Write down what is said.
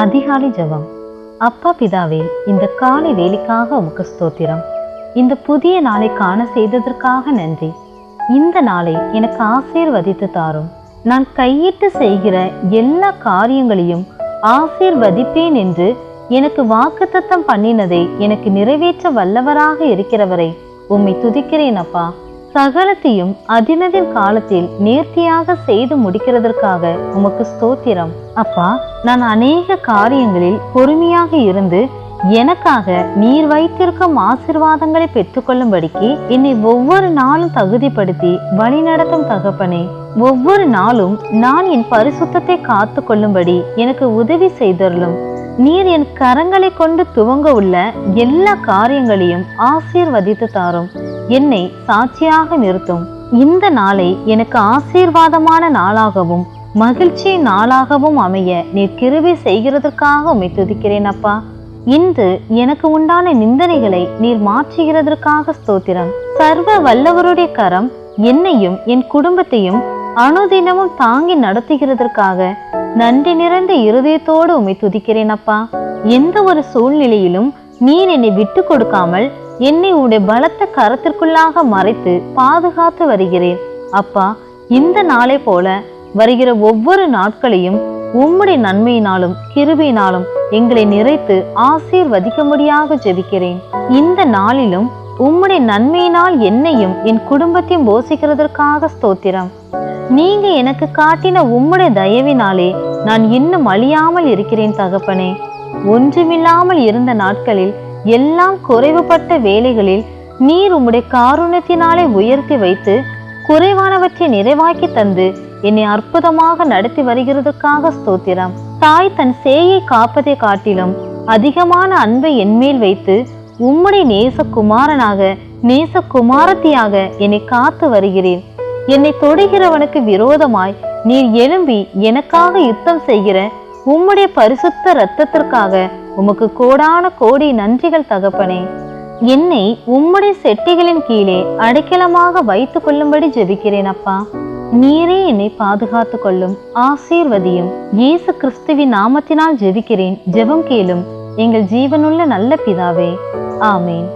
அதிகாலை ஜபம். அப்பா பிதாவே இந்த காலை வேலைக்காக உமக்கு ஸ்தோத்திரம். இந்த புதிய நாளை காண செய்ததற்காக நன்றி. இந்த நாளை எனக்கு ஆசீர்வதித்து தாரும். நான் கையிட்டு செய்கிற எல்லா காரியங்களையும் ஆசீர்வதிப்பேன் என்று எனக்கு வாக்குத்தத்தம் பண்ணினதை எனக்கு நிறைவேற்ற வல்லவராக இருக்கிறவரை உம்மை துதிக்கிறேன் அப்பா. சகலத்தையும் அதினதின் காலத்தில் நேர்த்தியாக செய்து முடிக்கிறதற்காக உமக்கு ஸ்தோத்திரம். அப்பா நான் அநேக காரியங்களில் பொறுமையாக இருந்து எனக்காக நீர் வைத்திருக்கும் ஆசிர்வாதங்களை பெற்றுக்கொள்ளும்படிக்கு என்னை ஒவ்வொரு நாளும் தகுதிப்படுத்தி வழிநடத்தும் தகப்பனே. ஒவ்வொரு நாளும் நான் என் பரிசுத்தத்தை காத்து கொள்ளும்படி எனக்கு உதவி செய்தருளும். நீர் என் கரங்களை கொண்டு துவங்க உள்ள எல்லா காரியங்களையும் ஆசீர்வதித்து தாரும். என்னை சாட்சியாக நிறுத்தும். இந்த நாளை எனக்கு ஆசீர்வாதமான நாளாகவும் மகிழ்ச்சி நாளாகவும் அமைய நீர் கிருவி செய்கிறதற்காக உம்மை துதிக்கிறேன் அப்பா. இன்று எனக்கு உண்டான நிந்தனைகளை நீர் மாற்றுகிறதற்காக ஸ்தோத்திரம். சர்வ வல்லவருடைய கரம் என்னையும் என் குடும்பத்தையும் அனுதினமும் தாங்கி நடத்துகிறதற்காக நன்றி நிறைந்த இருதயத்தோடு உம்மை துதிக்கிறேன் அப்பா. எந்த ஒரு சூழ்நிலையிலும் நீர் என்னை விட்டு கொடுக்காமல் என்னை உடைய பலத்த கரத்திற்குள்ளாக மறைத்து பாதுகாத்து வருகிறேன். அப்பா இந்த நாளை போல வருகிற ஒவ்வொரு நாட்களையும் உம்முடைய நன்மையினாலும் கிருபியினாலும் எங்களை நிறைத்து ஆசீர்வதிக்கும்படியாக ஜெபிக்கிறேன். இந்த நாளிலும் உம்முடைய நன்மையினால் என்னையும் என் குடும்பத்தையும் போசிக்கிறதற்காக ஸ்தோத்திரம். நீங்க எனக்கு காட்டின உம்முடைய தயவினாலே நான் இன்னும் அழியாமல் இருக்கிறேன் தகப்பனே. ஒன்றுமில்லாமல் இருந்த நாட்களில் எல்லாம் குறைவுபட்ட வேலைகளில் நீர் உம்முடைய காரணத்தினாலே உயர்த்தி வைத்து குறைவானவற்றை நிறைவாக்கி தந்து என்னை அற்புதமாக நடத்தி வருகிறதுக்காக ஸ்தோத்திரம். தாய் தன் சேயை காப்பதை காட்டிலும் அதிகமான அன்பை என்மேல் வைத்து உம்முடைய நேசகுமாரனாக நேசகுமாரத்தியாக என்னை காத்து வருகிறேன் என்னை தொடுகிறவனுக்கு விரோதமாய் நீர் எழும்பி எனக்காக யுத்தம் செய்கிற உம்முடைய பரிசுத்த இரத்தத்திற்காக உமக்கு கோடான கோடி நன்றிகள் தகப்பனே. என்னை உம்முடைய செட்டிகளின் கீழே அடைக்கலமாக வைத்துக் கொள்ளும்படி ஜெபிக்கிறேன் அப்பா. நீரே என்னை பாதுகாத்து கொள்ளும் ஆசீர்வதியும் இயேசு கிறிஸ்துவின் நாமத்தினால் ஜெபிக்கிறேன். ஜெபம் கேளும் எங்கள் ஜீவனுள்ள நல்ல பிதாவே. ஆமேன்.